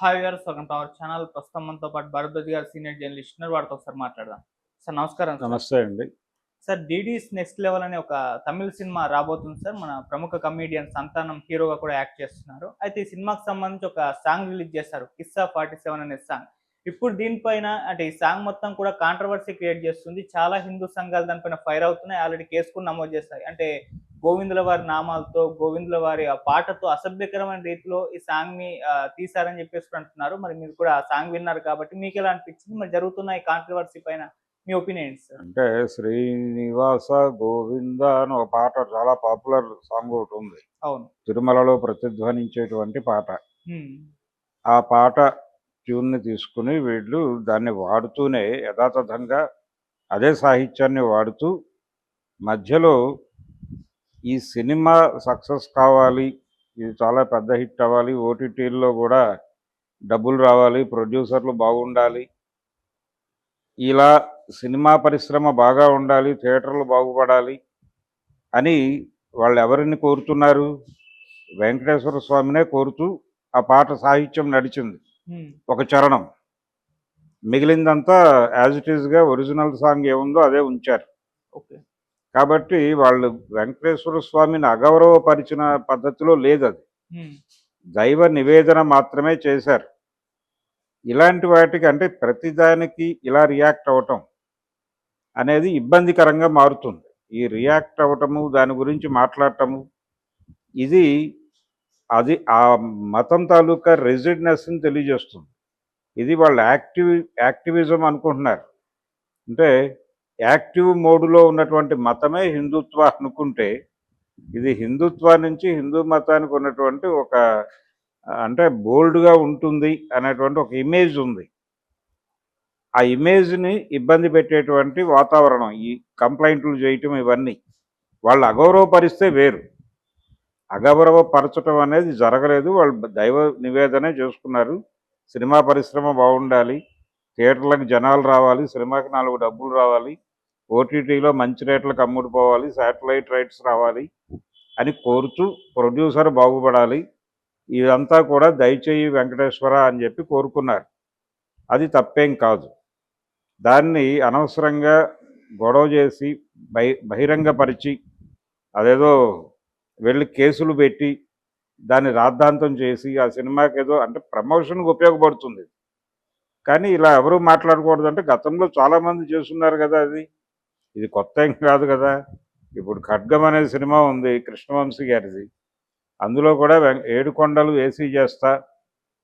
Hi గారు welcome to our channel. ప్రస్తుతం మనతో పాటు భరద్వాజ్ గారు సీనియర్ జర్నలిస్ట్ ఉన్నారు. వారితో ఒకసారి మాట్లాడదాం. సార్ నమస్కారం. నమస్తే అండి. సార్ డీడీస్ నెక్స్ట్ లెవెల్ అనే ఒక తమిళ సినిమా రాబోతుంది సార్. మన ప్రముఖ కమీడియన్ సంతానం హీరోగా కూడా యాక్ట్ చేస్తున్నారు. అయితే ఈ సినిమాకి సంబంధించి ఒక సాంగ్ రిలీజ్ చేశారు. కిస్సా ఫార్టీ సెవెన్ అనే సాంగ్. ఇప్పుడు దీనిపైన అంటే ఈ సాంగ్ మొత్తం కూడా కాంట్రవర్సీ క్రియేట్ చేస్తుంది. చాలా హిందూ సంఘాలు దానిపైన ఫైర్ అవుతున్నాయి. ఆల్రెడీ కేసు కూడా నమోదు చేస్తాయి అంటే గోవిందుల వారి నామాలతో గోవిందుల వారి ఆ పాటతో అసభ్యకరమైన రీతిలో ఈ సాంగ్ని తీశారని చెప్పేసి అంటున్నారు. మరి మీరు కూడా ఆ సాంగ్ విన్నారు కాబట్టి మీకు ఎలా అనిపించింది? మరి జరుగుతున్న ఈ కాంట్రవర్సీ పైన మీ ఒపీనియన్ అంటే శ్రీనివాస గోవింద అని ఒక పాట చాలా పాపులర్ సాంగ్ ఒకటి ఉంది. అవును. తిరుమలలో ప్రతిధ్వనించేటువంటి పాట. ఆ పాట ట్యూన్ని తీసుకుని వీళ్ళు దాన్ని వాడుతూనే యథాతథంగా అదే సాహిత్యాన్ని వాడుతూ మధ్యలో ఈ సినిమా సక్సెస్ కావాలి ఇది చాలా పెద్ద హిట్ అవ్వాలి ఓటీటీల్లో కూడా డబ్బులు రావాలి ప్రొడ్యూసర్లు బాగుండాలి. ఇలా సినిమా పరిశ్రమ బాగా ఉండాలి థియేటర్లు బాగుపడాలి అని వాళ్ళు ఎవరిని కోరుతున్నారు? వెంకటేశ్వర స్వామినే కోరుతూ ఆ పాట సాహిత్యం నడిచింది. ఒక చరణం. మిగిలిందంతా యాజ్ ఇట్ ఈస్గా ఒరిజినల్ సాంగ్ ఏముందో అదే ఉంచారు. ఓకే. కాబట్టి వాళ్ళు వెంకటేశ్వర స్వామిని అగౌరవపరిచిన పద్ధతిలో లేదు అది. దైవ నివేదన మాత్రమే చేశారు. ఇలాంటి వాటికి అంటే ప్రతిదానికి ఇలా రియాక్ట్ అవ్వటం అనేది ఇబ్బందికరంగా మారుతుంది. ఈ రియాక్ట్ అవ్వటము దాని గురించి మాట్లాడటము ఇది అది ఆ మతం తాలూకా రెసిడ్నెస్ని తెలియజేస్తుంది. ఇది వాళ్ళు యాక్టివ్ యాక్టివిజం అనుకుంటున్నారు. అంటే యాక్టివ్ మోడ్లో ఉన్నటువంటి మతమే హిందుత్వ అనుకుంటే ఇది హిందుత్వ నుంచి హిందూ మతానికి ఉన్నటువంటి ఒక అంటే బోల్డ్గా ఉంటుంది అనేటువంటి ఒక ఇమేజ్ ఉంది. ఆ ఇమేజ్ని ఇబ్బంది పెట్టేటువంటి వాతావరణం ఈ కంప్లైంట్లు చేయటం ఇవన్నీ వాళ్ళు అగౌరవపరిస్తే వేరు. అగౌరవపరచడం అనేది జరగలేదు. వాళ్ళు దైవ నివేదనే చేసుకున్నారు. సినిమా పరిశ్రమ బాగుండాలి. థియేటర్లకు జనాలు రావాలి. సినిమాకి నాలుగు డబ్బులు రావాలి. ఓటీటీలో మంచి రేట్లకు అమ్ముడుపోవాలి శాటిలైట్ రైట్స్ రావాలి అని కోరుతూ ప్రొడ్యూసర్ బాగుపడాలి. ఇదంతా కూడా దయచేయి వెంకటేశ్వర అని చెప్పి కోరుకున్నారు. అది తప్పేం కాదు. దాన్ని అనవసరంగా గొడవ చేసి బహి బహిరంగపరిచి అదేదో వెళ్ళి కేసులు పెట్టి దాన్ని రాద్ధాంతం చేసి ఆ సినిమాకి ఏదో అంటే ప్రమోషన్కి ఉపయోగపడుతుంది. కానీ ఇలా ఎవరు మాట్లాడకూడదు అంటే గతంలో చాలామంది చేస్తున్నారు కదా అది. ఇది కొత్త ఏం కాదు కదా. ఇప్పుడు ఖడ్గం అనే సినిమా ఉంది కృష్ణవంశీ గారిది. అందులో కూడా వెం- ఏడు కొండలు ఏసీ చేస్తా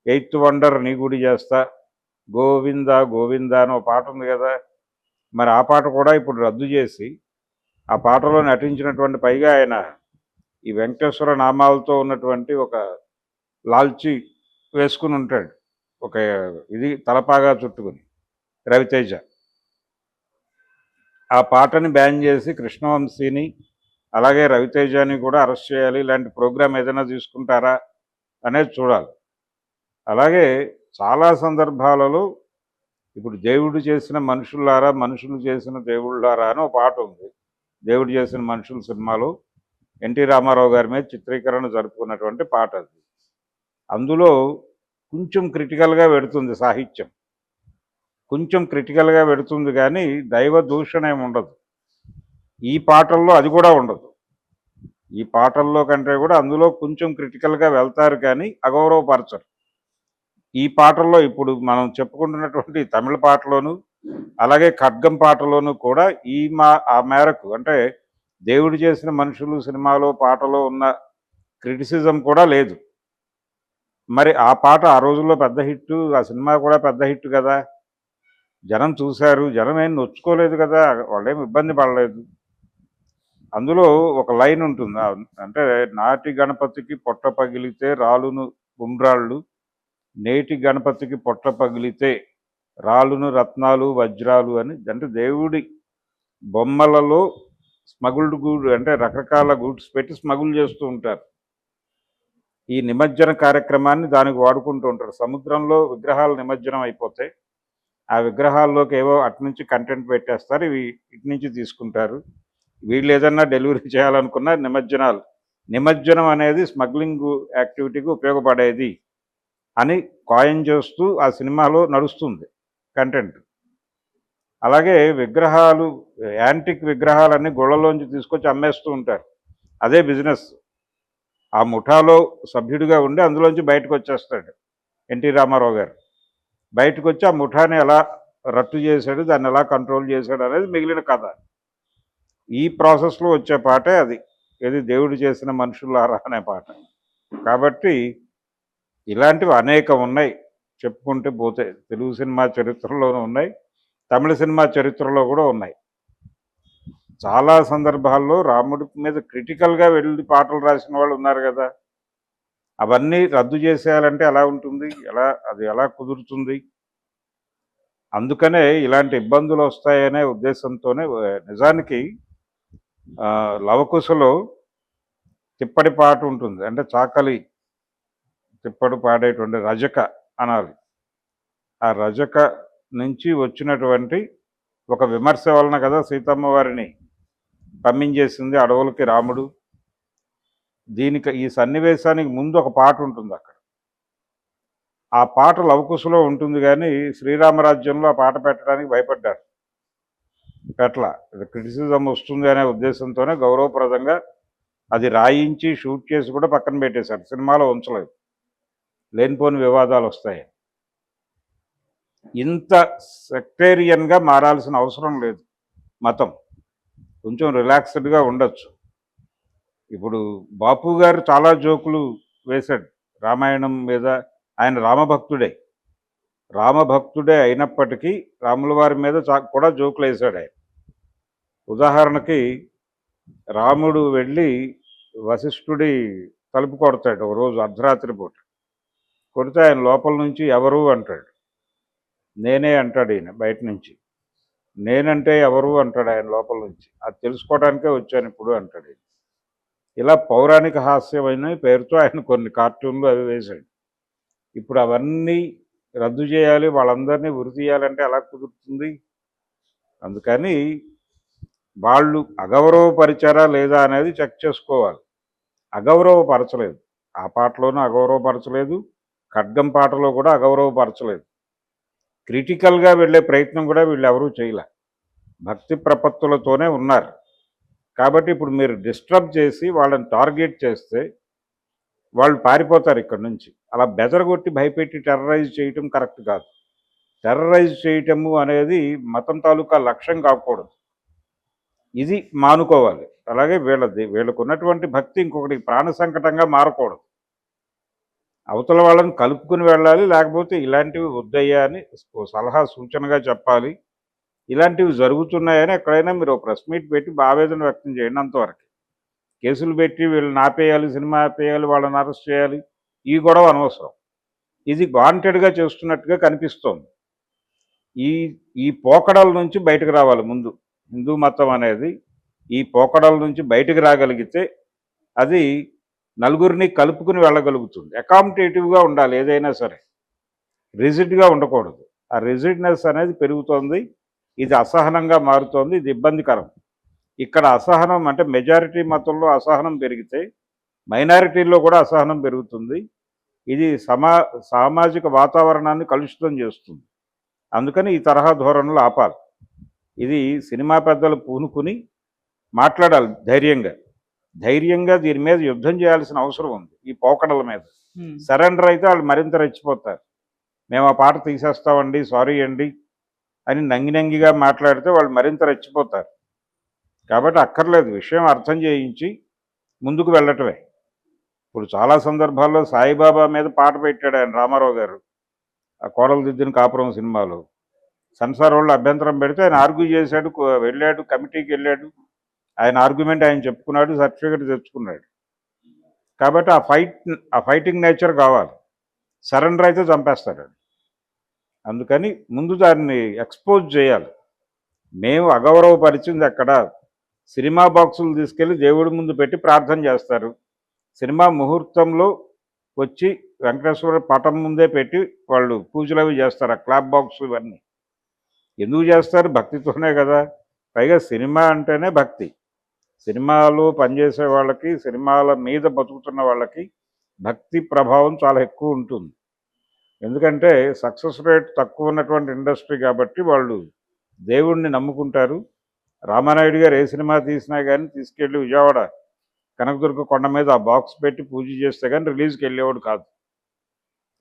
ఎయిత్ వండర్ నీ గుడి చేస్తా గోవింద గోవింద అని ఒక పాట ఉంది కదా. మరి ఆ పాట కూడా ఇప్పుడు రద్దు చేసి ఆ పాటలో నటించినటువంటి పైగా ఆయన ఈ వెంకటేశ్వర నామాలతో ఉన్నటువంటి ఒక లాల్చి వేసుకుని ఉంటాడు. ఒక ఇది తలపాగా చుట్టుకుని. రవితేజ. ఆ పాటని బ్యాన్ చేసి కృష్ణవంశీని అలాగే రవితేజని కూడా అరెస్ట్ చేయాలి ఇలాంటి ప్రోగ్రామ్ ఏదైనా తీసుకుంటారా అనేది చూడాలి. అలాగే చాలా సందర్భాలలో ఇప్పుడు దేవుడు చేసిన మనుషులారా మనుషులు చేసిన దేవుళ్ళారా అని ఒక పాట ఉంది. దేవుడు చేసిన మనుషుల సినిమాలో ఎన్టీ రామారావు గారి మీద చిత్రీకరణ జరుపుకున్నటువంటి పాట అది. అందులో కొంచెం క్రిటికల్గా పెడుతుంది సాహిత్యం. కొంచెం క్రిటికల్గా పెడుతుంది కానీ దైవ దూషణ ఏమి ఉండదు. ఈ పాటల్లో అది కూడా ఉండదు. ఈ పాటల్లో కంటే కూడా అందులో కొంచెం క్రిటికల్గా వెళ్తారు కానీ అగౌరవపరచరు. ఈ పాటల్లో ఇప్పుడు మనం చెప్పుకుంటున్నటువంటి తమిళ పాటలోను అలాగే ఖడ్గం పాటలోను కూడా ఈ మా ఆ మేరకు అంటే దేవుడు చేసిన మనుషులు సినిమాలో పాటలో ఉన్న క్రిటిసిజం కూడా లేదు. మరి ఆ పాట ఆ రోజుల్లో పెద్ద హిట్ ఆ సినిమా కూడా పెద్ద హిట్ కదా? జనం చూశారు జనం ఏం నొచ్చుకోలేదు కదా వాళ్ళేమి ఇబ్బంది పడలేదు. అందులో ఒక లైన్ ఉంటుంది. అంటే నాటి గణపతికి పొట్ట పగిలితే రాలును గుమ్రాళ్ళు నేటి గణపతికి పొట్ట పగిలితే రాళ్ళును రత్నాలు వజ్రాలు అని. అంటే దేవుడి బొమ్మలలో స్మగుల్డ్ గూడ్ అంటే రకరకాల గూడ్స్ పెట్టి స్మగుల్ చేస్తూ ఉంటారు. ఈ నిమజ్జన కార్యక్రమాన్ని దానికి వాడుకుంటూ ఉంటారు. సముద్రంలో విగ్రహాలు నిమజ్జనం అయిపోతాయి ఆ విగ్రహాల్లోకి ఏవో అటు నుంచి కంటెంట్ పెట్టేస్తారు ఇవి ఇటు నుంచి తీసుకుంటారు. వీళ్ళు ఏదన్నా డెలివరీ చేయాలనుకున్న నిమజ్జనాలు. నిమజ్జనం అనేది స్మగ్లింగ్ యాక్టివిటీకి ఉపయోగపడేది అని కాయిన్ చేస్తూ ఆ సినిమాలో నడుస్తుంది కంటెంట్ అలాగే విగ్రహాలు యాంటిక్ విగ్రహాలన్నీ గుళ్ళలోంచి తీసుకొచ్చి అమ్మేస్తూ ఉంటారు. అదే బిజినెస్ ఆ ముఠాలో సభ్యుడిగా ఉండి అందులోంచి బయటకు వచ్చేస్తాడు ఎన్టీ రామారావు గారు. బయటకు వచ్చి ఆ ముఠాని ఎలా రట్టు చేశాడు దాన్ని ఎలా కంట్రోల్ చేశాడు అనేది మిగిలిన కథ. ఈ ప్రాసెస్లో వచ్చే పాటే అది. ఏది దేవుడు చేసిన మనుషులారా అనే పాట. కాబట్టి ఇలాంటివి అనేకం ఉన్నాయి. చెప్పుకుంటే పోతే తెలుగు సినిమా చరిత్రలోనూ ఉన్నాయి. తమిళ సినిమా చరిత్రలో కూడా ఉన్నాయి. చాలా సందర్భాల్లో రాముడి మీద క్రిటికల్గా వెళ్ళి పాటలు రాసిన వాళ్ళు ఉన్నారు కదా. అవన్నీ రద్దు చేసేయాలంటే ఎలా ఉంటుంది? ఎలా అది ఎలా కుదురుతుంది? అందుకనే ఇలాంటి ఇబ్బందులు వస్తాయనే ఉద్దేశంతోనే నిజానికి లవకుశలో తిప్పటి పాట ఉంటుంది. అంటే చాకలి తిప్పడు పాడేటువంటి రజక అనాలి. ఆ రజక నుంచి వచ్చినటువంటి ఒక విమర్శ వలన కదా సీతమ్మ వారిని పంపించేసింది అడవులకి రాముడు. దీనికి ఈ సన్నివేశానికి ముందు ఒక పాట ఉంటుంది అక్కడ. ఆ పాట లవకుశలో ఉంటుంది కానీ శ్రీరామరాజ్యంలో ఆ పాట పెట్టడానికి భయపడ్డారు. పెట్టల. క్రిటిసిజం వస్తుంది అనే ఉద్దేశంతోనే గౌరవప్రదంగా అది రాయించి షూట్ చేసి కూడా పక్కన పెట్టేశారు. సినిమాలో ఉంచలేదు. లేనిపోని వివాదాలు వస్తాయి. ఇంత సెక్టేరియన్గా మారాల్సిన అవసరం లేదు. మతం. కొంచెం రిలాక్స్డ్గా ఉండొచ్చు. ఇప్పుడు బాపు గారు చాలా జోకులు వేశాడు. రామాయణం మీద ఆయన రామభక్తుడే. రామభక్తుడే అయినప్పటికీ రాముల వారి మీద కూడా జోకులు వేశాడు ఆయన. ఉదాహరణకి రాముడు వెళ్ళి వశిష్ఠుడి తలుపు కొడతాడు ఒక రోజు అర్ధరాత్రి పూట. కొడితే ఆయన లోపల నుంచి ఎవరు అంటాడు. నేనే అంటాడు ఈయన బయట నుంచి. నేనంటే ఎవరు అంటాడు ఆయన లోపల నుంచి. అది తెలుసుకోవడానికే వచ్చాను ఇప్పుడు అంటాడు ఈయన. ఇలా పౌరాణిక హాస్యమైన పేరుతో ఆయన కొన్ని కార్టూన్లు అవి వేశాడు. ఇప్పుడు అవన్నీ రద్దు చేయాలి వాళ్ళందరినీ ఉరి తీయాలంటే ఎలా కుదురుతుంది? అందుకని వాళ్ళు అగౌరవపరిచారా లేదా అనేది చెక్ చేసుకోవాలి. అగౌరవపరచలేదు. ఆ పాటలోనూ అగౌరవపరచలేదు. ఖడ్గం పాటలో కూడా అగౌరవపరచలేదు. క్రిటికల్గా వెళ్ళే ప్రయత్నం కూడా వీళ్ళు ఎవరూ చేయలే. భక్తి ప్రపత్తులతోనే ఉన్నారు. కాబట్టి ఇప్పుడు మీరు డిస్టర్బ్ చేసి వాళ్ళని టార్గెట్ చేస్తే వాళ్ళు పారిపోతారు ఇక్కడ నుంచి. అలా బెదరగొట్టి భయపెట్టి టెర్రరైజ్ చేయటం కరెక్ట్ కాదు. టెర్రరైజ్ చేయటము అనేది మతం తాలూకా లక్ష్యం కాకూడదు. ఇది మానుకోవాలి. అలాగే వీళ్ళది వీళ్ళకు ఉన్నటువంటి భక్తి ఇంకొకటి ప్రాణ సంకటంగా మారకూడదు. అవతల వాళ్ళని కలుపుకుని వెళ్ళాలి లేకపోతే ఇలాంటివి వద్దయ్యా అని సలహా సూచనగా చెప్పాలి. ఇలాంటివి జరుగుతున్నాయని ఎక్కడైనా మీరు ఒక ప్రెస్ మీట్ పెట్టి ఆవేదన వ్యక్తం చేయండి అంతవరకు. కేసులు పెట్టి వీళ్ళని ఆపేయాలి సినిమా ఆపేయాలి వాళ్ళని అరెస్ట్ చేయాలి ఈ గొడవ అనవసరం. ఇది వాంటెడ్గా చేస్తున్నట్టుగా కనిపిస్తోంది. ఈ ఈ పోకడల నుంచి బయటకు రావాలి ముందు. హిందూ మతం అనేది ఈ పోకడల నుంచి బయటకు రాగలిగితే అది నలుగురిని కలుపుకుని వెళ్ళగలుగుతుంది. అకామిడేటివ్గా ఉండాలి ఏదైనా సరే. రిజిడ్గా ఉండకూడదు. ఆ రిజిడ్నెస్ అనేది పెరుగుతోంది. ఇది అసహనంగా మారుతోంది ఇది ఇబ్బందికరం. ఇక్కడ అసహనం అంటే మెజారిటీ మతంలో అసహనం పెరిగితే మైనారిటీల్లో కూడా అసహనం పెరుగుతుంది. ఇది సమా సామాజిక వాతావరణాన్ని కలుషితం చేస్తుంది. అందుకని ఈ తరహా ధోరణులు ఆపాలి. ఇది సినిమా పెద్దలు పూనుకుని మాట్లాడాలి ధైర్యంగా. ధైర్యంగా దీని మీద యుద్ధం చేయాల్సిన అవసరం ఉంది ఈ పోకడల మీద. సరెండర్ అయితే వాళ్ళు మరింత రెచ్చిపోతారు. మేము ఆ పాట తీసేస్తామండి సారీ అండి. అని నంగి నంగిగా మాట్లాడితే వాళ్ళు మరింత రెచ్చిపోతారు. కాబట్టి అక్కర్లేదు విషయం అర్థం చేయించి ముందుకు వెళ్ళటమే. ఇప్పుడు చాలా సందర్భాల్లో సాయిబాబా మీద పాట పెట్టాడు ఆయన రామారావు గారు ఆ కోడలు దిద్దిన కాపురం సినిమాలో. సంసార వాళ్ళు అభ్యంతరం పెడితే ఆయన ఆర్గ్యూ చేశాడు వెళ్ళాడు కమిటీకి వెళ్ళాడు. ఆయన ఆర్గ్యుమెంట్ ఆయన చెప్పుకున్నాడు సర్టిఫికెట్ తెచ్చుకున్నాడు. కాబట్టి ఆ ఫైట్ ఆ ఫైటింగ్ నేచర్ కావాలి. సరెండర్ అయితే చంపేస్తాడు. అందుకని ముందు దాన్ని ఎక్స్పోజ్ చేయాలి. మేము అగౌరవపరిచింది అక్కడ సినిమా బాక్సులు తీసుకెళ్ళి దేవుడి ముందు పెట్టి ప్రార్థన చేస్తారు. సినిమా ముహూర్తంలో వచ్చి వెంకటేశ్వర పటం ముందే పెట్టి వాళ్ళు పూజలు అవి చేస్తారు ఆ క్లాప్ బాక్స్ ఇవన్నీ. ఎందుకు చేస్తారు? భక్తితోనే కదా. పైగా సినిమా అంటేనే భక్తి. సినిమాలో పనిచేసే వాళ్ళకి సినిమాల మీద బతుకుతున్న వాళ్ళకి భక్తి ప్రభావం చాలా ఎక్కువ ఉంటుంది. ఎందుకంటే సక్సెస్ రేట్ తక్కువ ఉన్నటువంటి ఇండస్ట్రీ కాబట్టి వాళ్ళు దేవుణ్ణి నమ్ముకుంటారు. రామానాయుడు గారు ఏ సినిమా తీసినా కానీ తీసుకెళ్ళి విజయవాడ కనకదుర్గ కొండ మీద ఆ బాక్స్ పెట్టి పూజ చేస్తే కానీ రిలీజ్కి వెళ్ళేవాడు కాదు.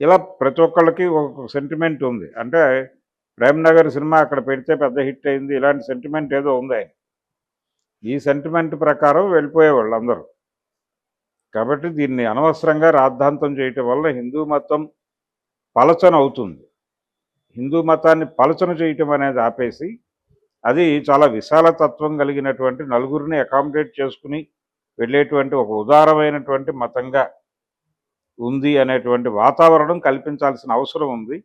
ఇలా ప్రతి ఒక్కళ్ళకి ఒక సెంటిమెంట్ ఉంది. అంటే ప్రేమ్నగర్ సినిమా అక్కడ పెడితే పెద్ద హిట్ అయింది. ఇలాంటి సెంటిమెంట్ ఏదో ఉంది ఆయన. ఈ సెంటిమెంట్ ప్రకారం వెళ్ళిపోయేవాళ్ళు అందరూ. కాబట్టి దీన్ని అనవసరంగా రాద్ధాంతం చేయటం వల్ల హిందూ మతం పలచన అవుతుంది. హిందూ మతాన్ని పలచన చేయటం అనేది ఆపేసి అది చాలా విశాల తత్వం కలిగినటువంటి నలుగురిని అకామిడేట్ చేసుకుని వెళ్ళేటువంటి ఒక ఉదారమైనటువంటి మతంగా ఉంది అనేటువంటి వాతావరణం కల్పించాల్సిన అవసరం ఉంది.